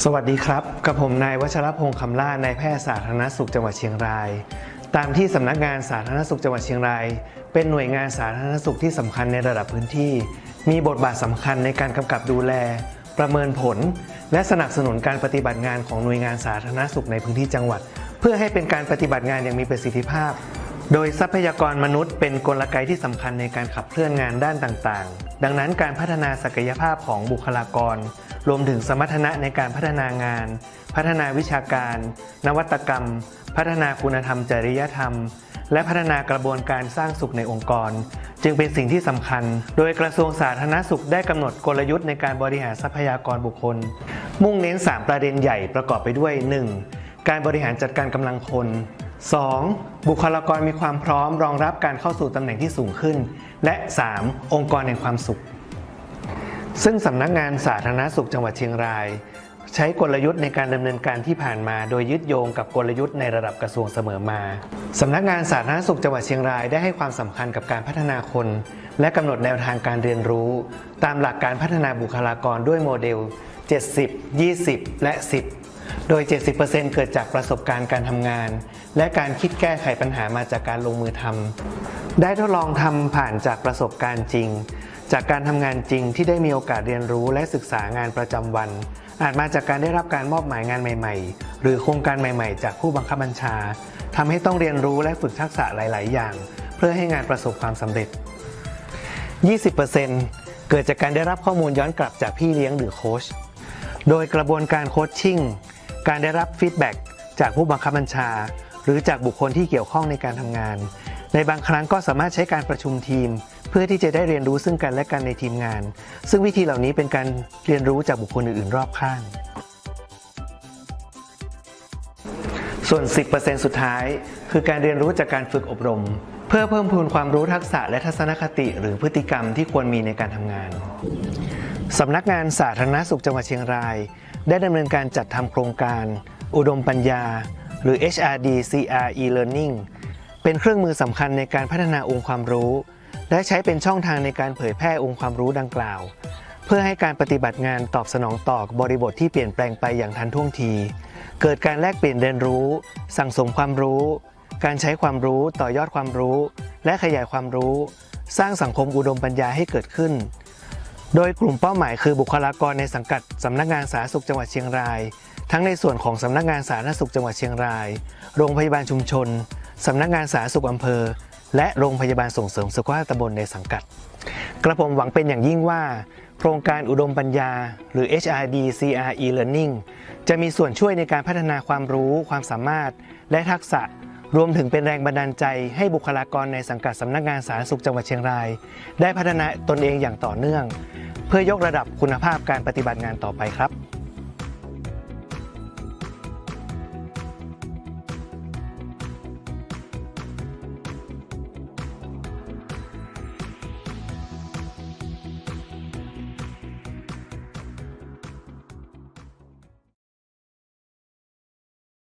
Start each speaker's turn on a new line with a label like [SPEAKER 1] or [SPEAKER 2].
[SPEAKER 1] สวัสดีครับ กับผมนายวัชรพงศ์คำล่านายแพทย์สาธารณสุขจังหวัดเชียงราย ตามที่สำนักงานสาธารณสุขจังหวัดเชียงราย เป็นหน่วยงานสาธารณสุขที่สำคัญในระดับพื้นที่ มีบทบาทสำคัญในการกำกับดูแล ประเมินผล และสนับสนุนการปฏิบัติงานของหน่วยงานสาธารณสุขในพื้นที่จังหวัด เพื่อให้เป็นการปฏิบัติงานอย่างมีประสิทธิภาพ โดยทรัพยากรมนุษย์ เป็นกลไกที่สำคัญในการขับเคลื่อนงานด้านต่างๆ ดังนั้นการพัฒนาศักยภาพของบุคลากร รวมถึงสมรรถนะในการพัฒนางาน พัฒนาวิชาการ นวัตกรรม พัฒนาคุณธรรมจริยธรรม และพัฒนากระบวนการสร้างสุขในองค์กร จึงเป็นสิ่งที่สำคัญ โดยกระทรวงสาธารณสุขได้กำหนดกลยุทธ์ในการบริหารทรัพยากรบุคคล มุ่งเน้น 3 ประเด็นใหญ่ประกอบไปด้วย 1. การบริหารจัดการกำลังคน 2. บุคลากรมีความพร้อมรองรับการเข้าสู่ตำแหน่งที่สูงขึ้น และ 3. องค์กรแห่งความสุข ซึ่งสำนักงานสาธารณสุขจังหวัดเชียงราย ใช้กลยุทธ์ในการดำเนินการที่ผ่านมา โดยยึดโยงกับกลยุทธ์ในระดับกระทรวงเสมอมาสำนักงานสาธารณสุขจังหวัดเชียงรายได้ให้ความสำคัญกับการพัฒนาคน และกำหนดแนวทางการเรียนรู้ ตามหลักการพัฒนาบุคลากรด้วยโมเดล 70 20 และ 10 โดย 70%เกิดจากประสบการณ์การทำงาน และการคิดแก้ไขปัญหามาจากการลงมือทำได้ทดลองทำผ่านจากประสบการณ์จริง จากการทำงานจริงที่ได้มีโอกาสเรียนรู้และศึกษางานประจำวัน อาจมาจากการได้รับการมอบหมายงานใหม่ ๆ หรือโครงการใหม่ ๆ จากผู้บังคับบัญชาทำให้ต้องเรียนรู้และฝึกทักษะหลาย ๆ อย่าง เพื่อให้งานประสบความสำเร็จ 20%เกิดจากการได้รับข้อมูลย้อนกลับจากพี่เลี้ยงหรือโค้ชโดยกระบวนการโคชชิ่งการได้รับฟีดแบ็กจากผู้บังคับบัญชา หรือจากบุคคลที่เกี่ยวข้องในการทำงาน ในบางครั้งก็สามารถใช้การประชุมทีม เพื่อที่จะได้เรียนรู้ซึ่งกันและกันในทีมงาน ซึ่งวิธีเหล่านี้เป็นการเรียนรู้จากบุคคลอื่นๆ รอบข้าง ส่วน 10%สุดท้าย คือการเรียนรู้จากการฝึกอบรม เพื่อเพิ่มพูนความรู้ทักษะและทัศนคติ หรือพฤติกรรมที่ควรมีในการทำงานสำนักงานสาธารณสุขจังหวัดเชียงราย ได้ดำเนินการจัดทำโครงการ อุดมปัญญา หรือ HRD CR e-learning เป็นเครื่องมือสำคัญในการพัฒนาองค์ความรู้ และใช้เป็นช่องทางในการเผยแพร่องค์ความรู้ดังกล่าว เพื่อให้การปฏิบัติงานตอบสนองต่อบริบทที่เปลี่ยนแปลงไปอย่างทันท่วงที เกิดการแลกเปลี่ยนเรียนรู้ สั่งสมความรู้ การใช้ความรู้ต่อยอดความรู้ และขยายความรู้ สร้างสังคมอุดมปัญญาให้เกิดขึ้น โดยกลุ่มเป้าหมายคือบุคลากรในสังกัดสำนักงานสาธารณสุขจังหวัดเชียงราย ทั้งในส่วนของสำนักงานสาธารณสุขจังหวัดเชียงราย โรงพยาบาลชุมชนสำนักงานสาธารณสุขอำเภอ และโรงพยาบาลส่งเสริมสุขภาพตำบลในสังกัด กระผมหวังเป็นอย่างยิ่งว่า โครงการอุดมปัญญา หรือ HRD CR e-learning จะมีส่วนช่วยในการพัฒนาความรู้ความสามารถ และทักษะรวมถึงเป็นแรงบันดาลใจให้บุคลากรในสังกัดสำนักงานสาธารณสุขจังหวัดเชียงราย ได้พัฒนาตนเองอย่างต่อเนื่อง เพื่อยกระดับคุณภาพการปฏิบัติงานต่อไปครับ